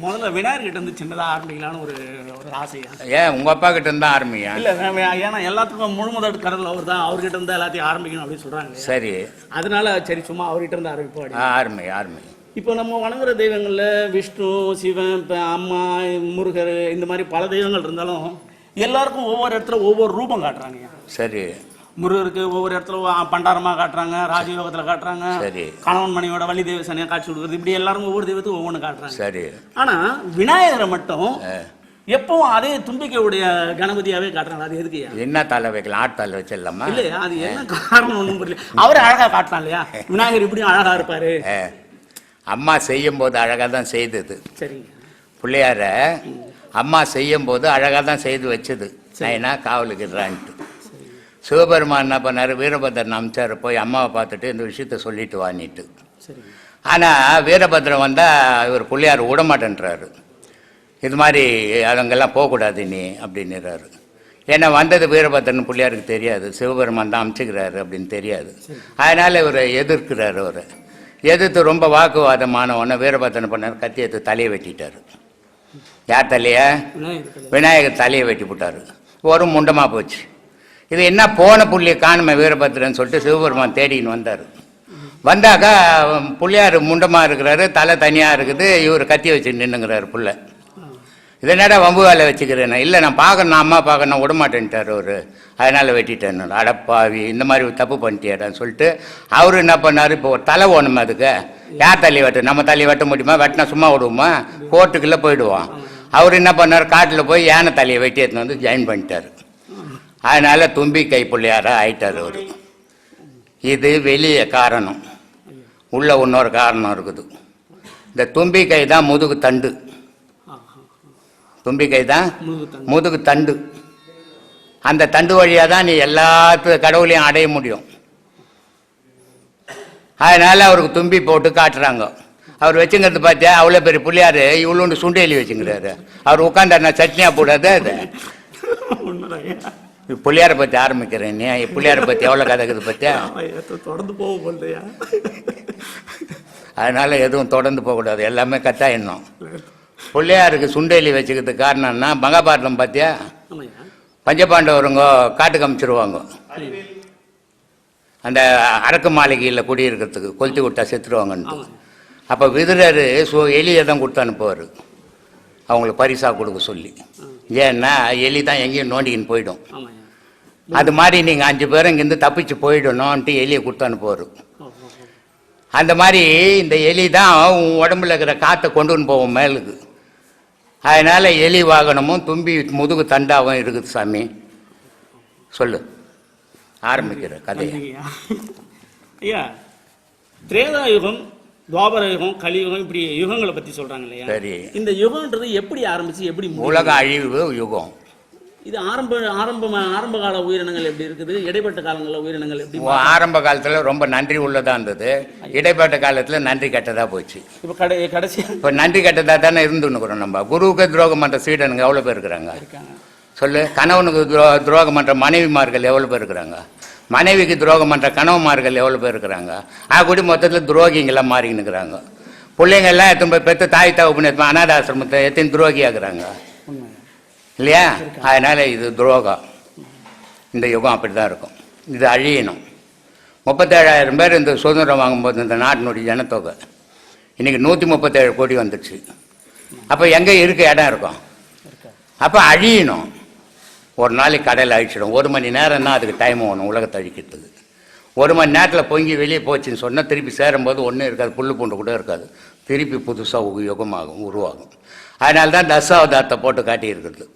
முதல்ல விநாயகர் வந்து சின்னதாக ஆரம்பிக்கலான்னு ஆரம்பிக்கலாம்னு ஒரு ஆசையா ஏன் உங்க அப்பா கிட்ட இருந்தா ஆரம்பியா? இல்ல ஏன்னா எல்லாத்துக்கும் முழுமுதல் கடல் அவர் தான். அவர்கிட்ட இருந்து எல்லாத்தையும் ஆரம்பிக்கணும் அப்படின்னு சொல்றாங்க. இல்லையா? சரி. அதனால சரி சும்மா அவர்கிட்ட இருந்து ஆரம்பிப்போம் ஆ. ஆரம்பி ஆரம்பி. இப்போ நம்ம வணங்குற தெய்வங்கள்ல விஷ்ணு சிவன் இப்ப அம்மா முருகர் இந்த மாதிரி பல தெய்வங்கள் இருந்தாலும் எல்லாருக்கும் ஒவ்வொரு இடத்துல ஒவ்வொரு ரூபம் காட்டுறாங்க சரி. முருகருக்கு ஒவ்வொரு இடத்துல வ- பண்டாரமா காட்டுறாங்க ராஜயோகத்துல காட்டுறாங்க சரி. கணவன் மணியோட வள்ளி தெய்வ சனியா காட்சி கொடுக்குறது இப்படி எல்லாரும் ஒவ்வொரு தெய்வத்துக்கும் ஒவ்வொன்று காட்டுறாங்க. சரி. ஆனா விநாயகரை மட்டும் எப்பவும் அதே தும்பிக்கையுடைய கணபதியாவே காட்டுறாங்க. அது எதுக்கு என்ன தலை வைக்கலாம் ஆட்டு தலை வச்சிடலாமா? இல்லையா அது என்ன காரணம் ஒண்ணும் புரியல. அவரே அழகா காட்டலாம் இல்லையா? விநாயகர் இப்படியும் அழகா இருப்பாரு. அம்மா செய்யும் போது அழகா தான் செய்தது. சரிங்க. பிள்ளையார அம்மா செய்யும் போது அழகா தான் செய்து வச்சது. நைனா காவலுக்குறான்ட்டு சிவபெருமான் என்ன பண்ணாரு? வீரபத்ரன் அமிச்சாரு போய் அம்மாவை பார்த்துட்டு இந்த விஷயத்த சொல்லிட்டு வாங்கிட்டு சரிங்க. ஆனா வீரபத்ரன் வந்தா இவர் பிள்ளையார் விட மாட்டேன்றாரு இது மாதிரி அவங்கெல்லாம் போகக்கூடாது நீ அப்படின்னுறாரு. ஏன்னா வந்தது வீரபத்ரன் பிள்ளையாருக்கு தெரியாது. சிவபெருமான் தான் அமுச்சுக்கிறாரு அப்படின்னு தெரியாது. அதனால் இவர் எதிர்க்கிறாரு அவர். எதிர்த்து ரொம்ப வாக்குவாதமான உடனே வீரபத்ரன் பண்ணார் கத்தி எடுத்து தலையை வெட்டிட்டார். யார் தலையை? விநாயகர் தலையை வெட்டி போட்டார். ஒரு முண்டமாக போச்சு. இது என்ன போன புள்ளிய காணுமே வீரபத்ரன் சொல்லிட்டு சிவபெருமான் தேடின்னு வந்தார். வந்தாக்கா பிள்ளையார் முண்டமாக இருக்கிறாரு தலை தனியாக இருக்குது இவர் கத்தி வச்சு நின்றுங்கிறாரு பிள்ளை. இது என்னடா வம்பு வேலை வச்சுக்கிறேன் இல்லை நான் பார்க்கணும் நான் அம்மா பார்க்கணும் நான் அவர். அதனால் அவரு வெட்டிட்டேன் அடப்பாவி இந்த மாதிரி தப்பு பண்ணிட்டேடான்னு சொல்லிட்டு அவர் என்ன பண்ணார்? இப்போ ஒரு தலை ஓணுமே அதுக்கு. யார் தள்ளி வெட்டு? நம்ம தள்ளி வெட்ட முடியுமா? வெட்டினா சும்மா விடுவோமா? கோர்ட்டுக்குள்ளே போயிடுவோம். அவர் என்ன பண்ணார்? காட்டில் போய் யானை தலையை வெட்டி எடுத்துன்னு வந்து ஜாயின் பண்ணிட்டார். அதனால் தும்பி கை ஆயிட்டார் அவர். இது வெளிய காரணம். உள்ள இன்னொரு காரணம் இருக்குது. இந்த தும்பி கை தான் முதுகு தண்டு. தும்பி கை தான் முதுகு தண்டு. அந்த தண்டு வழியாக தான் நீ எல்லாத்து கடவுளையும் அடைய முடியும். அதனால அவருக்கு தும்பி போட்டு காட்டுறாங்க. அவர் வச்சுங்கிறது பார்த்தியா அவ்வளோ பெரிய புள்ளியாரு. இவ்வளோண்டு சுண்டேலி வச்சுங்கிறாரு. அவர் உட்காந்தாருனா சட்னியாக போடாது அது. புள்ளியாரை பற்றி ஆரம்பிக்கிறேன் நீ. புள்ளியாரை பற்றி எவ்வளோ கதைக்குது பார்த்தியா தொடர்ந்து போக போகுதையா அதனால எதுவும் தொடர்ந்து போகக்கூடாது. எல்லாமே கட்டாயிடணும் பிள்ளையாருக்கு சுண்டேலி வச்சுக்கிறதுக்கு காரணம்னா மகாபாரதம் பார்த்தியா பஞ்சபாண்டவருங்க காட்டுக்கு அமைச்சிருவாங்க அந்த அரக்கு மாளிகையில் குடியிருக்கிறதுக்கு கொளுத்தி விட்டா செத்துருவாங்கன்ட்டு. அப்போ விதுரர் சு எலியை தான் கொடுத்து அனுப்புவார். அவங்களுக்கு பரிசாக கொடுக்க சொல்லி. ஏன்னா எலி தான் எங்கேயும் நோண்டிக்கின்னு போயிடும். அது மாதிரி நீங்கள் அஞ்சு பேரும் இங்கேருந்து தப்பிச்சு போயிடணும்ன்ட்டு எலியை கொடுத்து அனுப்புவார். அந்த மாதிரி இந்த எலி தான் உன் உடம்புல இருக்கிற காற்றை கொண்டு வந்து போவோம் மேலுக்கு. அதனால எலி வாகனமும் தும்பி முதுகு தண்டாவும் இருக்குது சாமி. சொல்லு. ஆரம்பிக்கிற கதையை. ஐயா திரேதா யுகம் துவாபர யுகம் கலியுகம் இப்படி யுகங்களை பத்தி சொல்றாங்க இல்லையா? சரி. இந்த யுகம்ன்றது எப்படி ஆரம்பிச்சு எப்படி? உலக அழிவு யுகம். இது ஆரம்ப ஆரம்ப ஆரம்ப கால உயிரினங்கள் எப்படி இருக்குது? இடைப்பட்ட காலங்களில் உயிரினங்கள் எப்படி ஆரம்ப காலத்தில் ரொம்ப நன்றி உள்ளதா இருந்தது. இடைப்பட்ட காலத்தில் நன்றி கெட்டதா போச்சு. இப்போ கடை கடைசியா இப்போ நன்றி கெட்டதா தானே இருந்துன்னுக்குறோம் நம்ம. குருவுக்கு துரோகம் பண்ணுற சீடனுங்க எவ்வளோ பேர் இருக்கிறாங்க? சொல்லு கணவனுக்கு துரோ துரோகம் பண்ணுற மனைவிமார்கள் எவ்வளோ பேர் இருக்கிறாங்க? மனைவிக்கு துரோகம் பண்ணுற கணவன்மார்கள் எவ்வளோ பேர் இருக்கிறாங்க? ஆ கூடி மொத்தத்தில் துரோகிங்கெல்லாம் மாறிக்கின்னு இருக்கிறாங்க. பிள்ளைங்க எல்லாம் எத்தனை போய் பெற்ற தாய் தகப்பன் எத்தனை அனாத ஆசிரமத்தை எத்தனை துரோகி ஆகுறாங்க உண்மை இல்லையா? அதனால் இது துரோகம். இந்த யுகம் அப்படி தான் இருக்கும். இது அழியணும். முப்பத்தேழாயிரம் பேர் இந்த சுதந்திரம் வாங்கும்போது இந்த நாட்டினுடைய ஜனத்தொகை. இன்றைக்கி நூற்றி முப்பத்தேழு கோடி வந்துடுச்சு அப்போ எங்கே இருக்க இடம் இருக்கும்? அப்போ அழியணும். ஒரு நாளைக்கு கடையில் அழிச்சிடும். ஒரு மணி நேரம் தான் அதுக்கு டைம் வேணும் உலகத்தை அழிக்கிறதுக்கு. ஒரு மணி நேரத்தில் பொங்கி வெளியே போச்சுன்னு சொன்னால் திருப்பி சேரும்போது ஒன்றும் இருக்காது புல்லு பூண்டு கூட இருக்காது. திருப்பி புதுசாக யுகமாகும் உருவாகும். அதனால தான் தசாவதாரத்தை போட்டு காட்டியிருக்கிறது.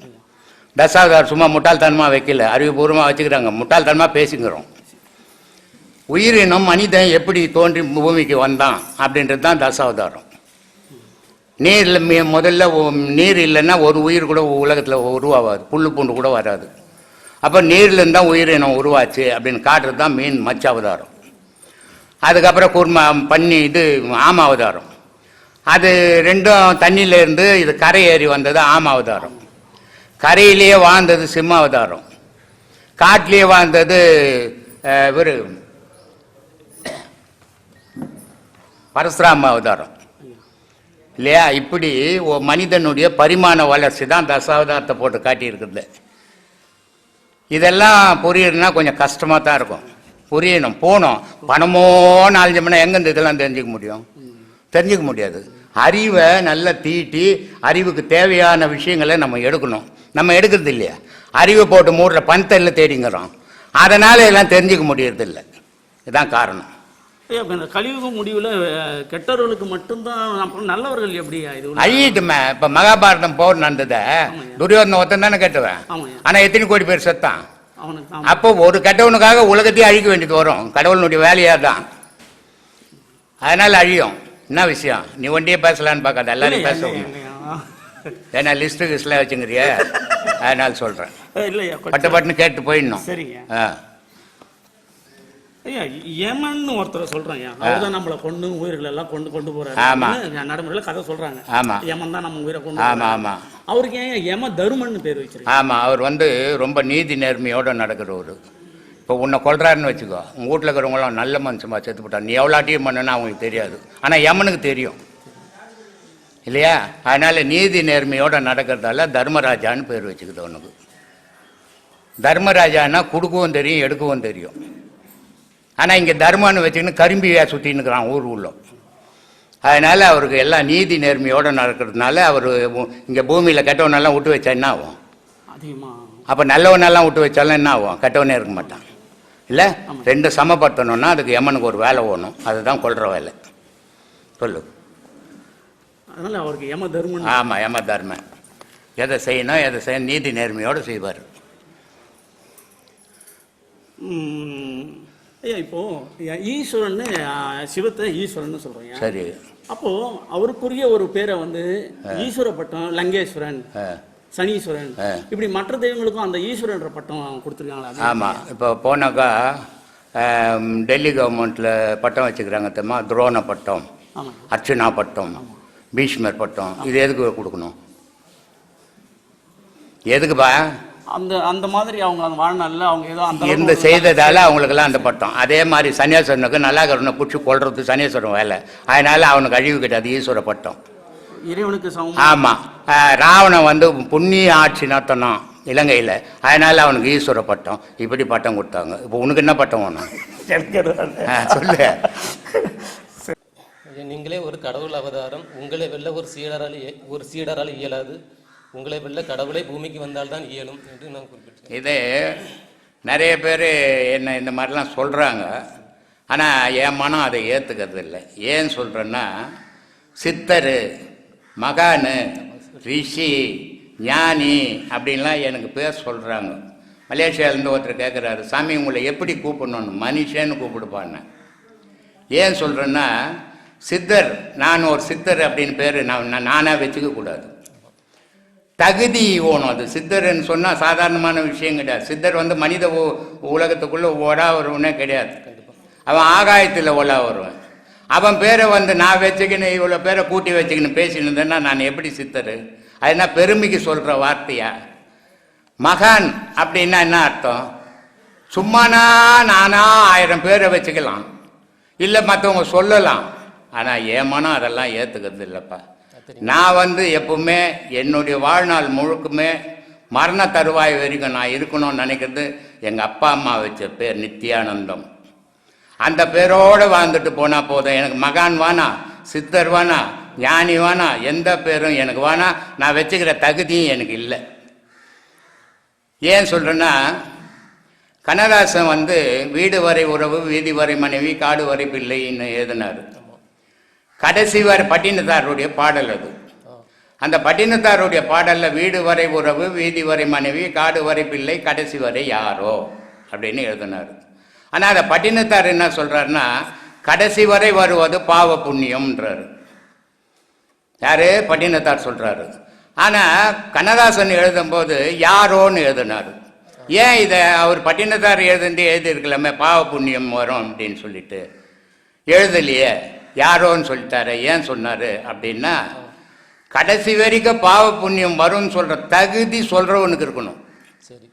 தசாவதாரம் சும்மா முட்டாள்தனமாக வைக்கல. அறிவுபூர்வமாக வச்சுக்கிறாங்க. முட்டாள்தனமாக பேசிக்கிறோம். உயிரினம் மனிதன் எப்படி தோன்றி பூமிக்கு வந்தான் அப்படின்றது தான் தசாவதாரம். நீரில் முதல்ல நீர் இல்லைன்னா ஒரு உயிர் கூட உலகத்தில் உருவாகாது புல்லு பூண்டு கூட வராது. அப்போ நீர்லேருந்து தான் உயிரினம் உருவாச்சு அப்படின்னு காட்டுறது தான் மீன் மச்ச அவதாரம் அதுக்கப்புறம் குர்மா பண்ணி இது ஆம அவதாரம் அது ரெண்டும் தண்ணியிலேருந்து இது கரை ஏறி வந்தது ஆம அவதாரம் கரையிலேயே வாழ்ந்தது சிம்ம அவதாரம் காட்டிலேயே வாழ்ந்தது அஹ், இவரு பரசுராம அவதாரம். இல்லையா? இப்படி மனிதனுடைய பரிமாண வளர்ச்சி தான் தசாவதாரத்தை போட்டு காட்டியிருக்குது. இதெல்லாம் புரியணும்னா கொஞ்சம் கஷ்டமாக தான் இருக்கும். புரியணும். போனோம் பணமோ நாலஞ்சு மணி எங்கேருந்து இதெல்லாம் தெரிஞ்சுக்க முடியும்? தெரிஞ்சுக்க முடியாது. அறிவை நல்லா தீட்டி அறிவுக்கு தேவையான விஷயங்களை நம்ம எடுக்கணும். நம்ம எடுக்கிறது இல்லையா? அறிவை போட்டு மூடுற பணத்தை தேடிங்கிறோம். அதனால் இதெல்லாம் தெரிஞ்சுக்க முடியறதில்ல. இதுதான் காரணம். இந்த கலியுக முடிவுல கெட்டவர்களுக்கு மட்டும்தான் நல்லவர்கள் உள்ள- அழியிட்டுமே இப்போ மகாபாரதம் போர் நடந்தத துரியோதன ஒருத்தன் தானே கெட்டுவேன். ஆனால் எத்தனை கோடி பேர் செத்தான். அப்போ ஒரு கெட்டவனுக்காக உலகத்தையே அழிக்க வேண்டியது வரும். கடவுளுடைய வேலையா தான். அதனால அழியும். என்ன விஷயம்? நீ ஒண்டியே பேசலான்னு பார்க்காத எல்லாரையும் பேச. ஏன்னா லிஸ்ட்டு கிஸ்ட்லாம் வச்சுங்கிறிய? அதனால சொல்கிறேன் இல்லையா பட்டு பட்டுன்னு கேட்டு போயிடணும். சரிங்க. ஆ. ஐயா யமன் ஒருத்தர் சொல்றாங்க அவர்தான் நம்மளை கொண்டு உயிர்கள் எல்லாம் கொண்டு கொண்டு போறாரு. ஆமா. நடைமுறையில கதை சொல்றாங்க. ஆமா. யமன் தான் நம்ம உயிரை கொண்டு ஆமா. ஆமா. அவருக்கு ஏன் யம தருமன்னு பேர் வச்சிருக்கீங்க? ஆமாம் அவர் வந்து ரொம்ப நீதி நேர்மையோடு நடக்கிறவர். இப்போ உன்னை கொல்றாருன்னு வச்சுக்கோ உங்கள் வீட்டில் இருக்கிறவங்களாம் நல்ல மனுஷமா செத்து போட்டான் நீ எவ்வளோ அட்டியம் பண்ணுன்னா அவங்களுக்கு தெரியாது. ஆனால் யமனுக்கு தெரியும். இல்லையா? அதனால் நீதி நேர்மையோடு நடக்கிறதால தர்மராஜான்னு பேர் வச்சுக்குது அவனுக்கு. தர்மராஜான்னா கொடுக்கவும் தெரியும் எடுக்கவும் தெரியும். ஆனால் இங்கே தர்மன்னு வச்சுக்கின்னு கரும்பியாக சுற்றின்னு இருக்கிறான் ஊர் உள்ள. அதனால் அவருக்கு எல்லாம் நீதி நேர்மையோடு நடக்கிறதுனால அவர் இங்கே பூமியில் கெட்டவனெல்லாம் விட்டு வச்சா என்ன ஆகும்? அப்போ நல்லவனெல்லாம் விட்டு வச்சாலும் என்ன ஆகும்? கெட்டவனே இருக்க மாட்டான். இல்லை? ரெண்டு சமப்படுத்தணும்னா அதுக்கு எமனுக்கு ஒரு வேலை ஓணும் அதுதான் கொள்கிற வேலை. சொல்லு. அதனால அவருக்கு யம தருமன் ஆமாம் யம தர்மன் எதை செய்யணும் எதை செய்யணும் நீதி நேர்மையோடு செய்வார். ஐயா இப்போ ஐயா, ஈஸ்வரன்னு ஆ, சிவத்தை ஈஸ்வரன் சொல்றீங்க சரி. அப்போ அவருக்குரிய ஒரு பேரை வந்து ஈஸ்வர பட்டம் லங்கேஸ்வரன் சனீஸ்வரன். இப்படி மற்ற தெய்வங்களுக்கும் அந்த ஈஸ்வரன்ற பட்டம் கொடுத்துருக்காங்களா? ஆமாம் இப்போ போனாக்கா டெல்லி கவர்மெண்ட்டில் பட்டம் வச்சுக்கிறாங்க தெரியுமா? துரோண பட்டம் அர்ச்சனா பட்டம். பீஷ்மர் பட்டம். இது எதுக்கு கொடுக்கணும்? எதுக்குப்பா? அந்த அந்த மாதிரி அவங்க அந்த வாழ்நாளில் அவங்க ஏதோ அந்த இருந்து செய்ததால அவங்களுக்கெல்லாம் அந்த பட்டம். அதே மாதிரி சன்னியாசனுக்கு நல்லாகரனை பிடிச்சி கொள்றது சன்னியாசனம் வேலை. அதனால அவனுக்கு அழிவு கிடையாது ஈஸ்வர பட்டம். இறைவனுக்கு சமம். ஆமாம் ராவணன் வந்து புண்ணிய ஆட்சி நடத்தணும் இலங்கையில். அதனால அவனுக்கு ஈஸ்வர பட்டம். இப்படி பட்டம் கொடுத்தாங்க. இப்போ உனக்கு என்ன பட்டம் வேணும்? சொல்லு. நீங்களே ஒரு கடவுள் அவதாரம். உங்களை வெல்ல ஒரு சீடரால் ஒரு சீடரால் இயலாது. உங்களை வெல்ல கடவுளே பூமிக்கு வந்தால்தான் இயலும் என்று நான் குறிப்பிட்டேன். இது நிறைய பேர் என்ன இந்த மாதிரிலாம் சொல்கிறாங்க ஆனால் என் மனம் அதை ஏற்றுக்கிறது இல்லை. ஏன் சொல்கிறேன்னா சித்தர் மகானு ரிஷி ஞானி அப்படின்லாம் எனக்கு பேர் சொல்கிறாங்க மலேசியாவிலேருந்து ஒருத்தர் கேட்குறாரு சாமி உங்களை எப்படி கூப்பிடணும்னு? மனுஷன்னு கூப்பிடுப்பான்னு. ஏன் சொல்கிறேன்னா சித்தர் நான் ஒரு சித்தர் அப்படின்னு பேர் நான் நானாக வச்சுக்க கூடாது. தகுதி ஓணும் அது. சித்தர்ன்னு சொன்னால் சாதாரணமான விஷயம் கிடையாது. சித்தர் வந்து மனித உ- உலகத்துக்குள்ளே ஓடா வருவனே கிடையாது. அவன் ஆகாயத்தில் ஓலா வருவன். அவன் பேரை வந்து நான் வச்சுக்கின்னு இவ்வளோ பேரை கூட்டி வச்சுக்கின்னு பேசினதுன்னா இருந்தேன்னா நான் எப்படி சித்தர்? அது என்ன பெருமைக்கு சொல்கிற வார்த்தையா? மகான் அப்படின்னா என்ன அர்த்தம்? சும்மானா நானா ஆயிரம் பேரை வச்சுக்கலாம். இல்லை மற்றவங்க சொல்லலாம். ஆனால் என் மனம் அதெல்லாம் ஏற்றுக்கிறது இல்லைப்பா. நான் வந்து எப்பவுமே என்னுடைய வாழ்நாள் முழுக்குமே மரண தருவாய் வரைக்கும் நான் இருக்கணும்னு நினைக்கிறது எங்கள் அப்பா அம்மா வச்ச பேர் நித்யானந்தம். அந்த பேரோடு வாழ்ந்துட்டு போனால் போதும். எனக்கு மகான் வானா சித்தர் வானா ஞானி வானா எந்த பேரும் எனக்கு வானா நான் வச்சுக்கிற தகுதியும் எனக்கு இல்லை. ஏன் சொல்கிறேன்னா கண்ணதாசன் வந்து வீடு வரை உறவு வீதி வரை மனைவி காடு வரை பிள்ளைன்னு எழுதினார். கடைசி வரை பட்டினத்தாருடைய பாடல் அது. அந்த பட்டினத்தாருடைய பாடலில் வீடு வரை உறவு வீதி வரை மனைவி காடு வரை பிள்ளை கடைசி வரை யாரோ அப்படின்னு எழுதினார். ஆனால் அந்த பட்டினத்தார் என்ன சொல்கிறாருன்னா கடைசி வரை வருவது பாவ புண்ணியம்ன்றார். யார்? பட்டினத்தார் சொல்கிறாரு ஆனால் கண்ணதாசன் எழுதும்போது யாரோன்னு எழுதினார். ஏன் இதை அவர் பட்டினத்தார் எழுதுந்து எழுதியிருக்கலாமே பாவ புண்ணியம் வரும் அப்படின்னு சொல்லிட்டு. எழுதலையே. யாரோன்னு சொல்லிட்டாரு. ஏன் சொன்னாரு அப்படின்னா கடைசி வரைக்கும் பாவ புண்ணியம் வரும்னு சொல்ற தகுதி சொல்றவனுக்கு இருக்கணும். சரி.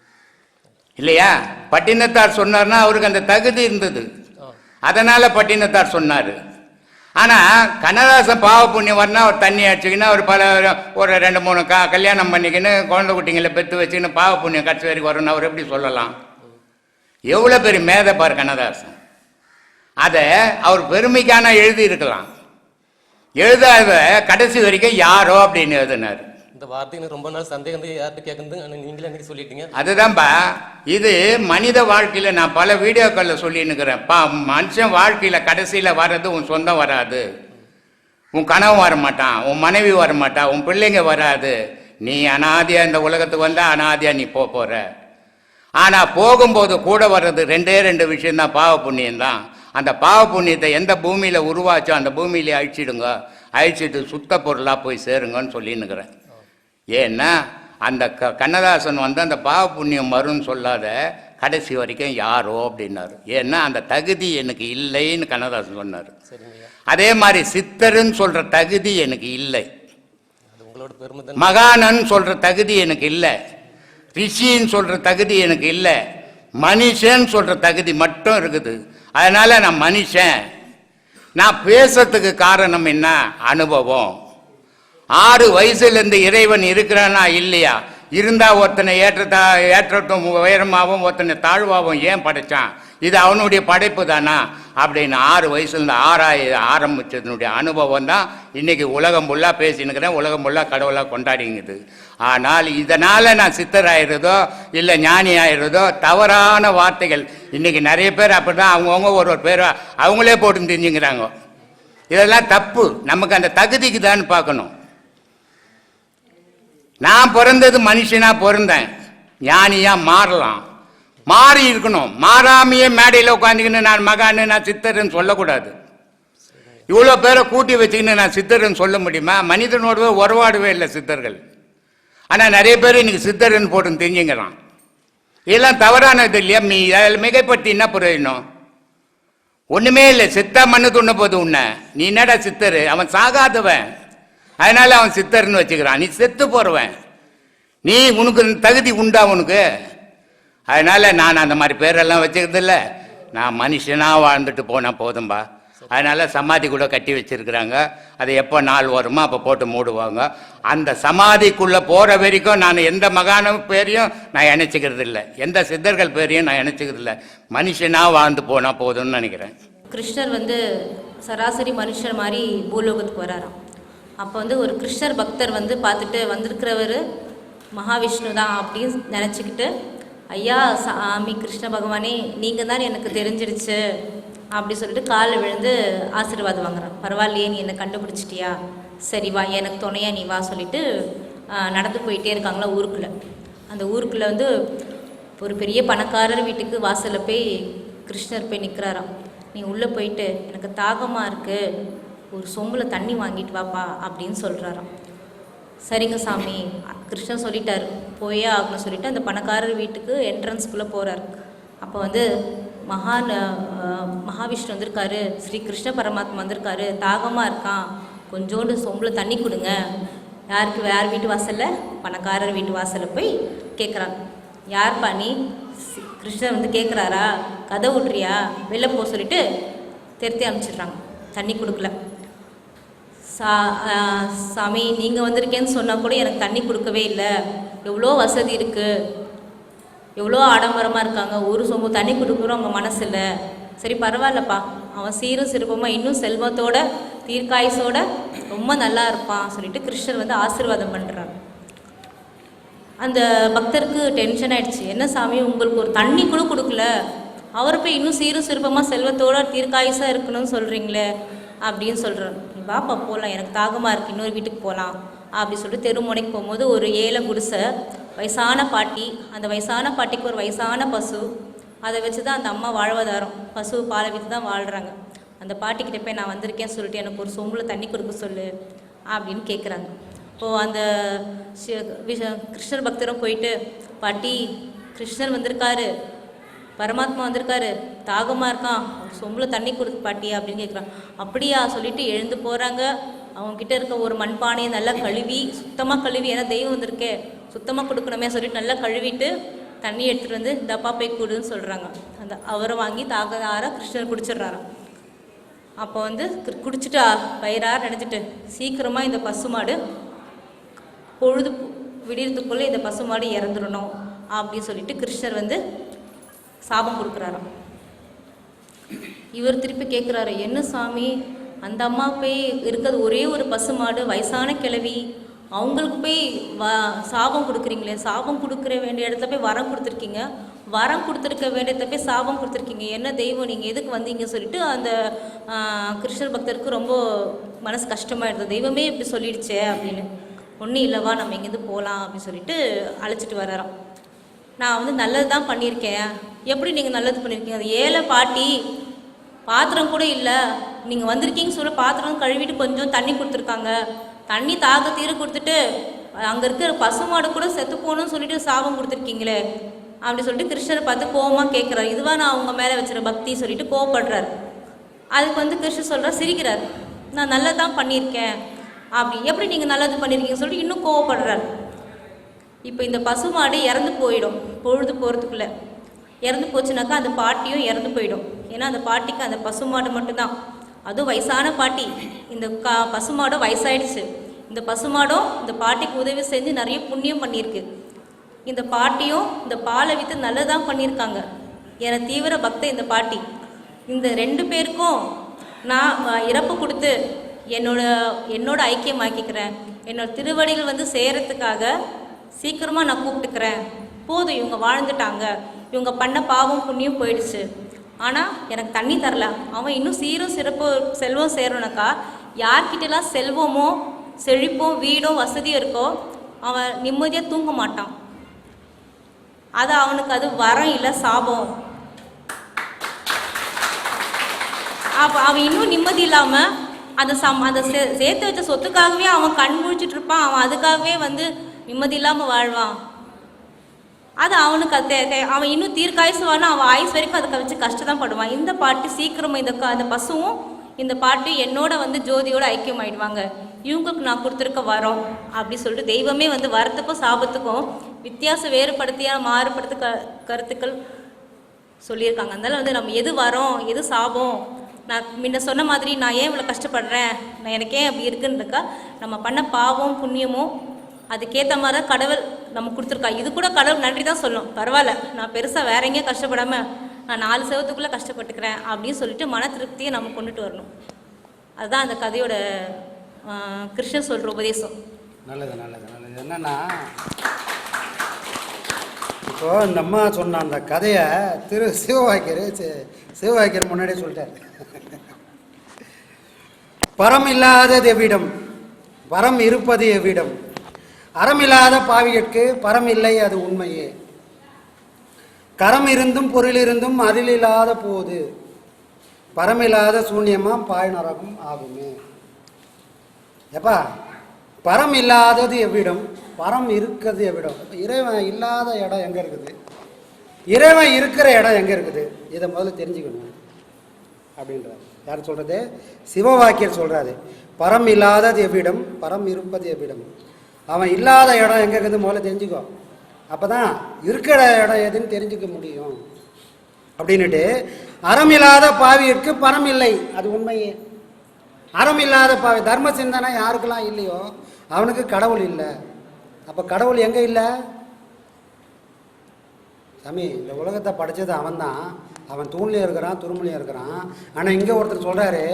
இல்லையா? பட்டினத்தார் சொன்னார்னா அவருக்கு அந்த தகுதி இருந்தது. அதனால பட்டினத்தார் சொன்னார். ஆனா கண்ணதாசன் பாவ புண்ணியம் வரனா அவர் தண்ணி அடிச்சுக்கின்னு அவர் பல ஒரு ரெண்டு மூணு க கல்யாணம் பண்ணிக்கின்னு குழந்தை குட்டிங்களை பெற்று வச்சுக்கின்னு பாவ புண்ணியம் கடைசி வரைக்கும் வரும்னு அவர் எப்படி சொல்லலாம்? எவ்வளோ பெரிய மேதை பார் கண்ணதாசன். அதை அவர் பெருமைக்கான எழுதி இருக்கலாம் எழுதாத கடைசி வரைக்கும் யாரோ அப்படின்னு எழுதினார். இந்த வார்த்தை ரொம்ப நாள் சந்தேகம் யார்கிட்ட கேட்குறது ஆனால் நீங்களே அன்றைக்கி சொல்லிட்டீங்க. அதுதான்ப்பா இது மனித வாழ்க்கையில நான் பல வீடியோக்கள்ல சொல்லின்னுக்கிறேன். பா மனுஷன் வாழ்க்கையில கடைசியில வர்றது உன் சொந்தம் வராது. உன் கனவு வர மாட்டான் உன் மனைவி வர மாட்டா உன் பிள்ளைங்க வராது. நீ அனாதியா இந்த உலகத்துக்கு வந்தா அனாதியா நீ போக போற. ஆனா போகும்போது கூட வர்றது ரெண்டே ரெண்டு விஷயம்தான் பாவ புண்ணியம் தான் அந்த பாவ புண்ணியத்தை எந்த பூமியில உருவாச்சோ அந்த பூமியிலே அழிச்சிடுங்க. அழிச்சிட்டு சுத்த பொருளா போய் சேருங்கன்னு சொல்லின்னுக்கிறேன். ஏன்னா அந்த க கண்ணதாசன் வந்து அந்த பாவ புண்ணியம் வரும்னு சொல்லாத கடைசி வரைக்கும் யாரோ அப்படின்னாரு. ஏன்னா அந்த தகுதி எனக்கு இல்லைன்னு கண்ணதாசன் சொன்னார். அதே மாதிரி சித்தருன்னு சொல்ற தகுதி எனக்கு இல்லை. மகானன்னு சொல்ற தகுதி எனக்கு இல்லை. ரிஷின்னு சொல்ற தகுதி எனக்கு இல்லை. மனுஷன் சொல்ற தகுதி மட்டும் இருக்குது. அதனால நான் மனுஷன். நான் பேசுறதுக்கு காரணம் என்ன? அனுபவம். ஆறு வயசுலேருந்து இறைவன் இருக்கிறானா? இல்லையா. இருந்தால் ஒருத்தனை ஏற்றத்தா ஏற்றத்தும் உயரமாகவும் ஒருத்தனை தாழ்வாகவும் ஏன் படைச்சான்? இது அவனுடைய படைப்பு தானா? அப்படின்னு ஆறு வயசுலேருந்து ஆறாய ஆரம்பித்ததுனுடைய அனுபவம் தான் இன்னைக்கு உலகம் ஃபுல்லாக பேசினுக்கிறேன். உலகம் ஃபுல்லாக கடவுளாக கொண்டாடிங்குது ஆனால் இதனால் நான் சித்தர் ஆயிடுறதோ இல்லை ஞானி ஆயிடுறதோ தவறான வார்த்தைகள். இன்னைக்கு நிறைய பேர் அப்படிதான் அவங்கவுங்க ஒரு ஒரு பேர் அவங்களே போட்டு தெரிஞ்சுங்கிறாங்க இதெல்லாம் தப்பு. நமக்கு அந்த தகுதிக்கு தான் பார்க்கணும். நான் பிறந்தது மனுஷனாக பிறந்தேன். ஞானியாக மாறலாம். மாறி இருக்கணும். மாறாமையே மேடையில் உட்காந்துக்கின்னு நான் மகான்னு நான் சித்தர்ன்னு சொல்லக்கூடாது. இவ்வளோ பேரை கூட்டி வச்சுக்கின்னு நான் சித்தர்ன்னு சொல்ல முடியுமா? மனிதனோடவே உறவாடவே இல்லை சித்தர்கள். ஆனால் நிறைய பேர் இன்னைக்கு சித்தர்ன்னு போட்டு தெரிஞ்சுங்கிறான் இதெல்லாம் தவறானது இல்லையா? நீ அதில் மிகைப்படுத்தி என்ன புரியணும்? ஒன்றுமே இல்லை. சித்தா மண்ணு துண்ண போது உன்னை. நீ என்னடா சித்தர்? அவன் சாகாதவன். அதனால அவன் சித்தர்னு வச்சுக்கிறான். நீ செத்து போறவன். நீ உனக்கு தகுதி உண்டா உனக்கு? அதனால நான் அந்த மாதிரி பேரெல்லாம் வச்சுக்கிறதில்ல. நான் மனுஷனாக வாழ்ந்துட்டு போனால் போதும்பா. அதனால் சமாதி கூட கட்டி வச்சிருக்கிறாங்க. அது எப்போ நாள் வருமோ அப்போ போட்டு மூடுவாங்க. அந்த சமாதிக்குள்ளே போகிற வரைக்கும் நான் எந்த மகான பேரையும் நான் இணைச்சிக்கிறது இல்லை எந்த சித்தர்கள் பேரையும் நான் இணைச்சிக்கிறது இல்லை மனுஷனாக வாழ்ந்து போனால் போதும்னு நினைக்கிறேன். கிருஷ்ணர் வந்து சராசரி மனுஷர் மாதிரி பூலோகத்துக்கு வராராம். அப்போ வந்து ஒரு கிருஷ்ணர் பக்தர் வந்து பார்த்துட்டு வந்திருக்கிறவர் மகாவிஷ்ணு தான் அப்படின்னு நினச்சிக்கிட்டு ஐயா சாமி கிருஷ்ண பகவானே நீங்கள் தான் எனக்கு தெரிஞ்சிடுச்சு. அப்படி சொல்லிட்டு காலில் விழுந்து ஆசீர்வாதம் வாங்குறான். பரவாயில்லையே நீ என்னை கண்டுபிடிச்சிட்டியா? சரி வா எனக்கு துணையா நீ வா சொல்லிட்டு நடந்து போயிட்டே இருக்காங்களா ஊருக்குள்ளே. அந்த ஊருக்குள்ளே வந்து ஒரு பெரிய பணக்காரர் வீட்டுக்கு வாசலில் போய் கிருஷ்ணர் போய் நிற்கிறாராம் நீ உள்ளே போயிட்டு எனக்கு தாகமாக இருக்குது ஒரு சொம்பில் தண்ணி வாங்கிட்டு வாப்பா அப்படின்னு சொல்கிறாராம் சரிங்க சாமி. கிருஷ்ணன் சொல்லிட்டார். போயே ஆகணும்னு சொல்லிட்டு அந்த பணக்காரர் வீட்டுக்கு என்ட்ரன்ஸ்குள்ளே போகிறார் அப்போ வந்து மகான் மகாவிஷ்ணு வந்திருக்காரு. ஸ்ரீ கிருஷ்ண பரமாத்மா வந்திருக்காரு. தாகமாக இருக்கான். கொஞ்சோண்டு சொம்பில் தண்ணி கொடுங்க. யாருக்கு யார் வீட்டு வாசலில்? பணக்காரர் வீட்டு வாசலில் போய் கேட்குறான் யார் நீ கிருஷ்ணன் கிருஷ்ணர் வந்து கேட்குறாரா கதை விட்றியா? வெளில போக சொல்லிட்டு திருத்தி அனுப்பிச்சிடுறாங்க. தண்ணி கொடுக்கல. சா சாமி நீங்கள் வந்திருக்கேன்னு சொன்னால் கூட எனக்கு தண்ணி கொடுக்கவே இல்லை. எவ்வளோ வசதி இருக்குது எவ்வளோ ஆடம்பரமாக இருக்காங்க. ஒரு சொம்பு தண்ணி கொடுக்குறோம் அவங்க மனசு இல்லை சரி பரவாயில்லப்பா. அவன் சீரும் சிறப்பமாக இன்னும் செல்வத்தோட தீர்க்காயசோட ரொம்ப நல்லா இருப்பான் சொல்லிட்டு கிருஷ்ணர் வந்து ஆசீர்வாதம் பண்ணுறாங்க அந்த பக்தருக்கு டென்ஷன் ஆயிடுச்சு. என்ன சாமி உங்களுக்கு ஒரு தண்ணி கூட கொடுக்கல. அவரை போய் இன்னும் சீரும் சிறப்பமாக செல்வத்தோட தீர்க்காயுசாக இருக்கணும்னு சொல்கிறீங்களே அப்படின்னு சொல்கிறார் நீ வாப்பா போகலாம் எனக்கு தாகமாக இருக்குது இன்னொரு வீட்டுக்கு போகலாம் அப்படி சொல்லிட்டு தெருமுனைக்கு போகும்போது ஒரு ஏழை குடிசை வயசான பாட்டி. அந்த வயசான பாட்டிக்கு ஒரு வயசான பசு. அதை வச்சு தான் அந்த அம்மா வாழ்வாதாரம். பசு பாலை விற்று தான் வாழ்கிறாங்க அந்த பாட்டிக்கிட்ட போய் நான் வந்திருக்கேன்னு சொல்லிட்டு எனக்கு ஒரு சொம்பில் தண்ணி கொடுக்க சொல்லு. அப்படின்னு கேட்குறாங்க இப்போது அந்த கிருஷ்ணர் பக்தரும் போயிட்டு பாட்டி கிருஷ்ணர் வந்திருக்காரு. பரமாத்மா வந்திருக்காரு. தாகமாக இருக்கான். சொம்பில் தண்ணி கொடுத்து பாட்டி அப்படின்னு கேட்குறான் அப்படியா சொல்லிட்டு எழுந்து போகிறாங்க அவங்கக்கிட்ட இருக்க ஒரு மண்பானையை நல்லா கழுவி சுத்தமாக கழுவி ஏன்னா தெய்வம் வந்திருக்கே. சுத்தமாக கொடுக்கணுமே சொல்லிட்டு நல்லா கழுவிட்டு தண்ணி எடுத்துகிட்டு வந்து டப்பா போய் கூடுன்னு சொல்கிறாங்க அந்த அவரை வாங்கி தாக ஆற கிருஷ்ணர் குடிச்சிடுறாராம் அப்போ வந்து குடிச்சிட்டு அ- வயிறார நினைச்சிட்டு சீக்கிரமாக இந்த பசுமாடு பொழுது விடியறதுக்குள்ளே இந்த பசுமாடு இறந்துடணும் அப்படின்னு சொல்லிட்டு கிருஷ்ணர் வந்து சாபம் கொடுக்குறாராம். இவர் திருப்பி கேட்குறாரு என்ன சாமி அந்த அம்மா போய் இருக்கிறது ஒரே ஒரு பசுமாடு வயசான கிழவி அவங்களுக்கு போய் வ சாபம் கொடுக்குறீங்களே சாபம் கொடுக்குற வேண்டிய இடத்துல போய் வரம் கொடுத்துருக்கீங்க. வரம் கொடுத்துருக்க வேண்டிய போய் சாபம் கொடுத்துருக்கீங்க. என்ன தெய்வம் நீங்கள் எதுக்கு வந்தீங்க? சொல்லிட்டு அந்த கிருஷ்ணர் பக்தருக்கு ரொம்ப மனசு கஷ்டமாயிடுது. தெய்வமே இப்படி சொல்லிடுச்சே அப்படின்னு. ஒன்றும் இல்லைவா நம்ம இங்கேருந்து போகலாம் அப்படின்னு சொல்லிட்டு அழைச்சிட்டு வராராம் நான் வந்து நல்லது தான் பண்ணியிருக்கேன். எப்படி நீங்கள் நல்லது பண்ணியிருக்கீங்க? அது ஏழை பாட்டி பாத்திரம் கூட இல்லை. நீங்கள் வந்திருக்கீங்க சொல்ல பாத்திரம் கழுவிட்டு கொஞ்சம் தண்ணி கொடுத்துருக்காங்க. தண்ணி தாக தீர கொடுத்துட்டு அங்கே இருக்கிற பசுமாடு கூட செத்து போகணும்னு சொல்லிட்டு சாபம் கொடுத்துருக்கீங்களே அப்படி சொல்லிட்டு கிருஷ்ணரை பார்த்து கோவமாக கேட்குறாரு இதுவாக நான் அவங்க மேலே வச்சுற பக்தி சொல்லிட்டு கோவப்படுறாரு. அதுக்கு வந்து கிருஷ்ணர் சொல்கிறார் சிரிக்கிறார். நான் நல்லது தான் பண்ணியிருக்கேன். அப்படி எப்படி நீங்கள் நல்லது பண்ணியிருக்கீங்கன்னு சொல்லிட்டு இன்னும் கோவப்படுறாரு. இப்போ இந்த பசுமாடு இறந்து போயிடும் பொழுது போகிறதுக்குள்ளே இறந்து போச்சுனாக்கா அந்த பாட்டியும் இறந்து போயிடும். ஏன்னா அந்த பாட்டிக்கு அந்த பசுமாடு மட்டும்தான். அதுவும் வயசான பாட்டி. இந்த கா பசுமாடும் வயசாயிடுச்சு. இந்த பசுமாடும் இந்த பாட்டிக்கு உதவி செஞ்சு நிறைய புண்ணியம் பண்ணியிருக்கு. இந்த பாட்டியும் இந்த பாலை விற்று நல்லதான் பண்ணியிருக்காங்க. என தீவிர பக்த இந்த பாட்டி. இந்த ரெண்டு பேருக்கும் நான் இறப்பு கொடுத்து என்னோட என்னோட ஐக்கியமாக்கிக்கிறேன். என்னோட திருவடிகள் வந்து சேரத்துக்காக சீக்கிரமாக நான் கூப்பிட்டுக்கிறேன். போதும் இவங்க வாழ்ந்துட்டாங்க. இவங்க பண்ண பாவம் புண்ணியம் போயிடுச்சு. ஆனால் எனக்கு தண்ணி தரல. அவன் இன்னும் சீரும் சிறப்பு செல்வம் சேரணுனாக்கா யார்கிட்டலாம் செல்வமோ செழிப்பும் வீடும் வசதியும் இருக்கோ அவன் நிம்மதியாக தூங்க மாட்டான். அது அவனுக்கு அது வரம் இல்லை சாபம். அப்போ அவன் இன்னும் நிம்மதி இல்லாமல் அந்த சம் அந்த சே சேர்த்து வச்ச சொத்துக்காகவே அவன் கண் முழிச்சிட்டு இருப்பான். அவன் அதுக்காகவே வந்து நிம்மதி இல்லாமல் வாழ்வான். அது அவனுக்கு அது அவன் இன்னும் தீர்க்காயுசுவானா அவன் ஆயுஸ் வரைக்கும் அதுக்கு வச்சு கஷ்டம் படுவான். இந்த பாட்டு சீக்கிரமாக இந்த அந்த பசுவும் இந்த பாட்டு என்னோட வந்து ஜோதியோட ஐக்கியம் ஆயிடுவாங்க இவங்களுக்கு நான் கொடுத்துருக்க வரோம் அப்படி சொல்லிட்டு தெய்வமே வந்து வரத்துக்கும் சாபத்துக்கும் வித்தியாசம் வேறுபடுத்தியாக மாறுபடுத்து க கருத்துக்கள் சொல்லியிருக்காங்க. அதனால வந்து நம்ம எது வரோம் எது சாபம் நான் முன்ன சொன்ன மாதிரி நான் ஏன் இவ்வளோ கஷ்டப்படுறேன்? நான் எனக்கு ஏன் அப்படி இருக்குன்றக்கா நம்ம பண்ண பாவம் புண்ணியமும் அதுக்கேற்ற மாதிரி தான் கடவுள் நம்ம கொடுத்துருக்கா இது கூட கடவுள் நன்றி தான் சொல்லும் பரவாயில்ல நான் பெருசாக வேற எங்கேயும் கஷ்டப்படாமல் நான் நாலு செவத்துக்குள்ளே கஷ்டப்பட்டுக்கிறேன் அப்படின்னு சொல்லிட்டு மன திருப்தியை நம்ம கொண்டுட்டு வரணும். அதுதான் அந்த கதையோட கிருஷ்ணன் சொல்கிற உபதேசம். நல்லது நல்லது நல்லது. என்னன்னா இப்போ இந்த அம்மா சொன்ன அந்த கதையை திரு சிவவாக்கியர் சிவவாக்கியர் முன்னாடியே சொல்லிட்டார். பரம் இல்லாதது எவ்விடம்? வரம் இருப்பது எவ்விடம்? அறமில்லாத இல்லாத பரம் இல்லை அது உண்மையே. கரம் இருந்தும் பொருள் இருந்தும் அருள் இல்லாத போது பரமில்லாத சூன்யமாக பாய் நரகம் ஆகுமே. எப்பா பரம் இல்லாதது எவ்விடம்? பரம் இருக்கிறது எவ்விடம்? இறைவன் இல்லாத இடம் எங்கே இருக்குது? இறைவன் இருக்கிற இடம் எங்கே இருக்குது? இதை முதல்ல தெரிஞ்சுக்கணும். அப்படின்றார். யார் சொல்கிறது சிவவாக்கியர் சொல்கிறாரு பரம் இல்லாதது எவ்விடம்? பரம் இருப்பது எவ்விடம்? அவன் இல்லாத இடம் எங்கே இருக்குது முதல்ல தெரிஞ்சுக்கோ. அப்போ தான் இருக்கிற இடம் எதுன்னு தெரிஞ்சுக்க முடியும். அப்படின்னுட்டு அறம் இல்லாத பாவியிற்கு பரம் இல்லை. அது உண்மையே. அறம் இல்லாத பாவி தர்ம சிந்தனை யாருக்கெல்லாம் இல்லையோ அவனுக்கு கடவுள் இல்லை. அப்போ கடவுள் எங்கே இல்லை? சாமி இந்த உலகத்தை படைச்சது அவன்தான். அவன் தூண்லேயும் இருக்கிறான் துருமலையும் இருக்கிறான். ஆனால் இங்கே ஒருத்தர் சொல்கிறாரு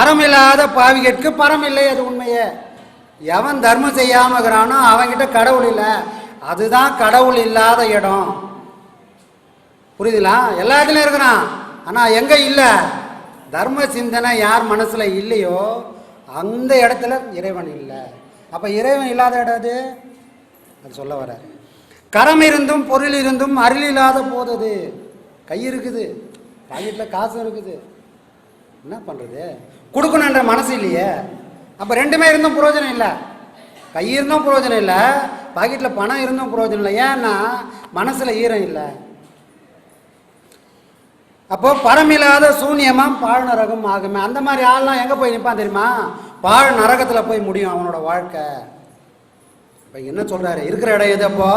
அறம் இல்லாத பாவிகளுக்கு பரம் இல்லை அது உண்மையே. எவன் தர்மம் செய்யாமல் இருக்கிறானோ அவன்கிட்ட கடவுள் இல்லை. அதுதான் கடவுள் இல்லாத இடம். புரியுதுங்களா? எல்லா இடத்துலையும் இருக்கிறான். ஆனால் எங்கே இல்லை? தர்ம சிந்தனை யார் மனசில் இல்லையோ அந்த இடத்துல இறைவன் இல்லை. அப்போ இறைவன் இல்லாத இடம் அது அது சொல்ல வராரு கரம் இருந்தும் பொருள் இருந்தும் அருள் இல்லாத போதது கை இருக்குது. பாக்கெட்டில் காசு இருக்குது. என்ன பண்ணுறது கொடுக்கணுன்ற மனசு இல்லையே. அப்போ ரெண்டுமே இருந்தும் பிரயோஜனம் இல்லை. கை இருந்தும் பிரயோஜனம் இல்லை பாக்கெட்டில் பணம் இருந்தும் பிரயோஜனம் இல்லை. ஏன்னா மனசில் ஈரம் இல்லை. அப்போ பரமில்லாத சூன்யமாக பாழ் நரகம் ஆகுமே. அந்த மாதிரி ஆள்லாம் எங்கே போய் நிற்பான் தெரியுமா? பாழ் நரகத்தில் போய் முடியும் அவனோட வாழ்க்கை. இப்போ என்ன சொல்கிறாரு இருக்கிற இடம் எது அப்போ?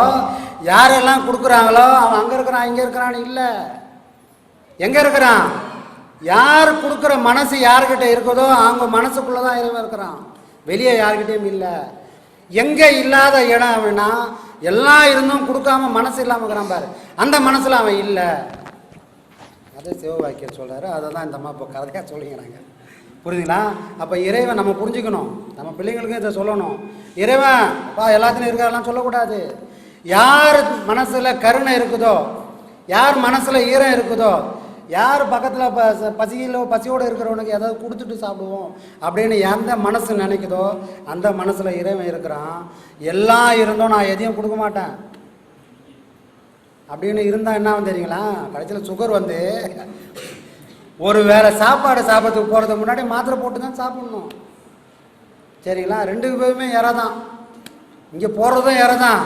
யாரெல்லாம் கொடுக்குறாங்களோ அவன் அங்கே இருக்கிறான் இங்கே இருக்கிறான்னு இல்லை. எங்கே இருக்கிறான்? யார் கொடுக்குற மனசு யார்கிட்ட இருக்குதோ அவங்க மனசுக்குள்ளே தான் இறைவன் இருக்கிறான். வெளியே யார்கிட்டயும் இல்லை. எங்கே இல்லாத இடம் அவனா எல்லாம் இருந்தும் கொடுக்காம மனசு இல்லாமல் இருக்கிறான் பாரு. அந்த மனசில் அவன் இல்லை. அது சிவவாக்கியம் சொல்கிறாரு அதை தான் இந்த அம்மா இப்போ கதையாக சொல்லிக்கிறாங்க. புரியுதுங்களா அப்போ இறைவன் நம்ம புரிஞ்சுக்கணும். நம்ம பிள்ளைங்களுக்கும் இதை சொல்லணும். இறைவன் பா எல்லாத்துலையும் இருக்கிறதெல்லாம் சொல்லக்கூடாது. யார் மனசில் கருணை இருக்குதோ யார் மனசில் ஈரம் இருக்குதோ யார் பக்கத்தில் ப பசியில் பசியோடு இருக்கிறவனுக்கு ஏதாவது கொடுத்துட்டு சாப்பிடுவோம் அப்படின்னு எந்த மனசு நினைக்குதோ அந்த மனசில் இறைவன் இருக்கிறான். எல்லாம் இருந்தும் நான் எதையும் கொடுக்க மாட்டேன். அப்படின்னு இருந்தால் என்ன தெரியுங்களா? கடைசியில் சுகர் வந்து ஒரு வேளை சாப்பாடு சாப்பிட்றதுக்கு போகிறதுக்கு முன்னாடி மாத்திரை போட்டு தான் சாப்பிட்ணும். சரிங்களா? ரெண்டு பேருமே இறை தான் இங்கே போகிறதும் இறை தான்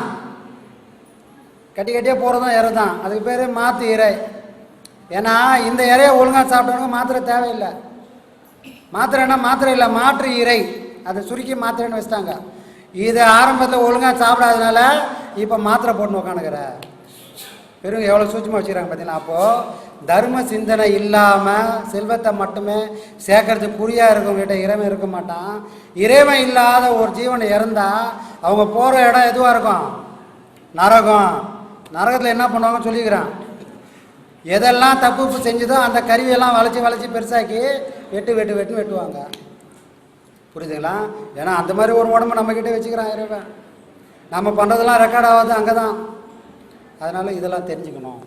கட்டி கட்டியாக போகிறதும் இறை தான் அதுக்கு பேர் மாற்று இறை. ஏன்னா இந்த இறையை ஒழுங்காக சாப்பிட்டவனுக்கு மாத்திரை தேவையில்லை. மாத்திரைன்னா மாத்திரை இல்லை மாற்று இறை. அதை சுருக்கி மாத்திரைன்னு வச்சுட்டாங்க. இதை ஆரம்பத்தில் ஒழுங்காக சாப்பிடாதனால இப்போ மாத்திரை போட்டு உட்காந்துக்கிற பெரும் எவ்வளோ சூட்சமாக வச்சுக்கிறாங்க பார்த்தீங்கன்னா அப்போது தர்ம சிந்தனை இல்லாமல் செல்வத்தை மட்டுமே சேர்க்கறதுக்கு குறியாக இருக்கவங்ககிட்ட இறைவன் இருக்க மாட்டான். இறைவன் இல்லாத ஒரு ஜீவன் இறந்தால் அவங்க போகிற இடம் எதுவாக இருக்கும்? நரகம். நரகத்தில் என்ன பண்ணுவாங்கன்னு சொல்லிக்கிறான். எதெல்லாம் தப்பு செஞ்சதோ அந்த கருவியெல்லாம் வளைச்சி வளைச்சி பெருசாக்கி வெட்டு வெட்டு வெட்டுன்னு வெட்டுவாங்க. புரிஞ்சுங்களா ஏன்னா அந்த மாதிரி ஒரு உடம்பு நம்மக்கிட்ட வச்சுக்கிறான் இறைவன். நம்ம பண்ணுறதெல்லாம் ரெக்கார்ட் ஆகாது அங்கே தான் அதனால் இதெல்லாம் தெரிஞ்சுக்கணும்.